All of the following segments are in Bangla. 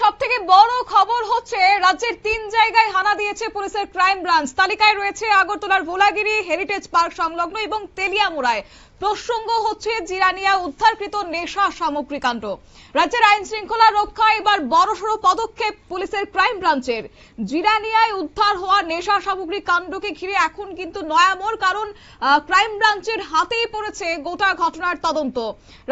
সব থেকে বড় খবর হচ্ছে, রাজ্যের তিন জায়গায় হানা দিয়েছে পুলিশের ক্রাইম ব্রাঞ্চ। তালিকায় রয়েছে আগরতলার ভোলাগিরি, হেরিটেজ পার্ক সংলগ্ন এবং তেলিয়ামুড়ায়। প্রসঙ্গ হচ্ছে জিরানিয়া উদ্ধারকৃত নেশা সামগ্রী কাণ্ড। রাজ্যের আইন শৃঙ্খলা রক্ষা এবার বড়সড় পদক্ষেপ পুলিশের ক্রাইম ব্রাঞ্চের। জিরানিয়ায় উদ্ধার হওয়া নেশা সামগ্রী কাণ্ডকে ঘিরে এখন কিন্তু নয়ামোড়, কারণ ক্রাইম ব্রাঞ্চের হাতেই পড়েছে গোটা ঘটনার তদন্ত।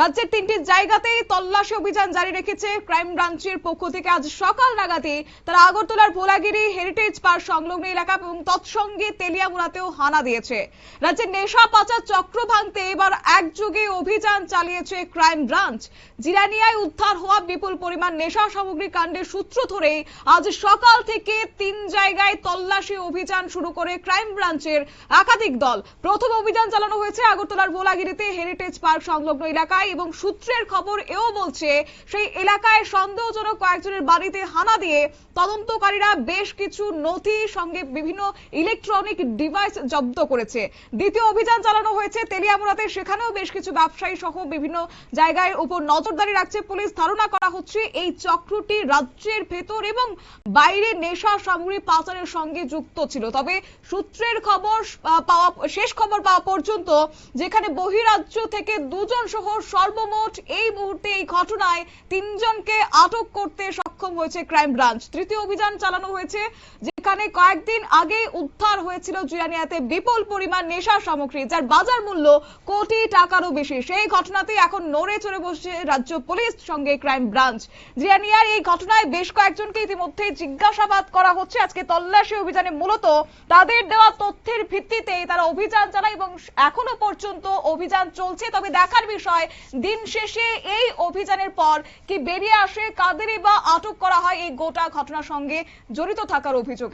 রাজ্যের তিনটি জায়গাতেই তল্লাশি অভিযান জারি রেখেছে ক্রাইম ব্রাঞ্চের পক্ষ থেকে আজ সকাল নাগাদই তারা আগরতলার ভোলাগিরি হেরিটেজ পার্ক সংলগ্ন এলাকা এবং তৎসঙ্গে তেলিয়ামুড়াতেও হানা দিয়েছে। রাজ্যের নেশা পাচার চক্র ভাঙতে এবার একযোগে অভিযান চালিয়েছে ক্রাইম ব্রাঞ্চ জিরানিয়ায় উদ্ধার হওয়া বিপুল পরিমাণ নেশা সামগ্রী কাণ্ডের সূত্র ধরেই আজ সকাল থেকে তিন জায়গায় তল্লাশি অভিযান শুরু করে ক্রাইম ব্রাঞ্চের একাধিক দল। প্রথম অভিযান চালানো হয়েছে আগরতলার ভোলাগিরিতে হেরিটেজ পার্ক সংলগ্ন এলাকায় এবং সূত্রের খবর এও বলছে, সেই এলাকায় সন্দেহজনক কয়েকজনের বাড়িতে হানা দিয়ে তদন্তকারীরা বেশ কিছু নথি সঙ্গে বিভিন্ন ইলেকট্রনিক ডিভাইস জব্দ করেছে। দ্বিতীয় অভিযান চালানো হয়েছে তেলিয়ামুড়াতে। সেখানেও বেশ কিছু ব্যবসায়ী সহ বিভিন্ন জায়গায় উপর নজরদারি রাখছে পুলিশ। ধারণা করা হচ্ছে এই চক্রটি রাজ্যের ভেতর এবং বাইরে নেশা সামগ্রী পাচারের সঙ্গে যুক্ত ছিল। তবে সূত্রের খবর পাওয়া, শেষ খবর পাওয়া পর্যন্ত যেখানে বহিরাজ্য থেকে দুজন সহ সর্বমোট এই মুহূর্তে এই ঘটনায় তিনজনকে আটক করতে সক্ষম হয়েছে ক্রাইম ব্রাঞ্চ। তৃতীয় অভিযান চালানো হয়েছে যেখানে কয়েকদিন আগে উদ্ধার হয়েছিল জিরানিয়াতে বিপুল পরিমাণ নেশা সামগ্রী, যার বাজার মূল্য কোটি টাকারও বেশি। সেই ঘটনাতেই এখন নড়ে চড়ে বসছে রাজ্য পুলিশ সঙ্গে ক্রাইম ব্রাঞ্চ। জিরানিয়ার এই ঘটনায় বেশ কয়েকজনকে ইতিমধ্যে জিজ্ঞাসাবাদ করা হচ্ছে। আজকে তল্লাশি অভিযানে মূলত তাদের দেওয়া তথ্যের ভিত্তিতেই তারা অভিযান চালায় এবং এখনও পর্যন্ত অভিযান চলছে। তবে দেখার বিষয়, দিন শেষে এই অভিযানের পর কি বেরিয়ে আসে, কাদেরই বা আটক করা হয়, এই গোটা ঘটনার সঙ্গে জড়িত থাকার অভিযোগে।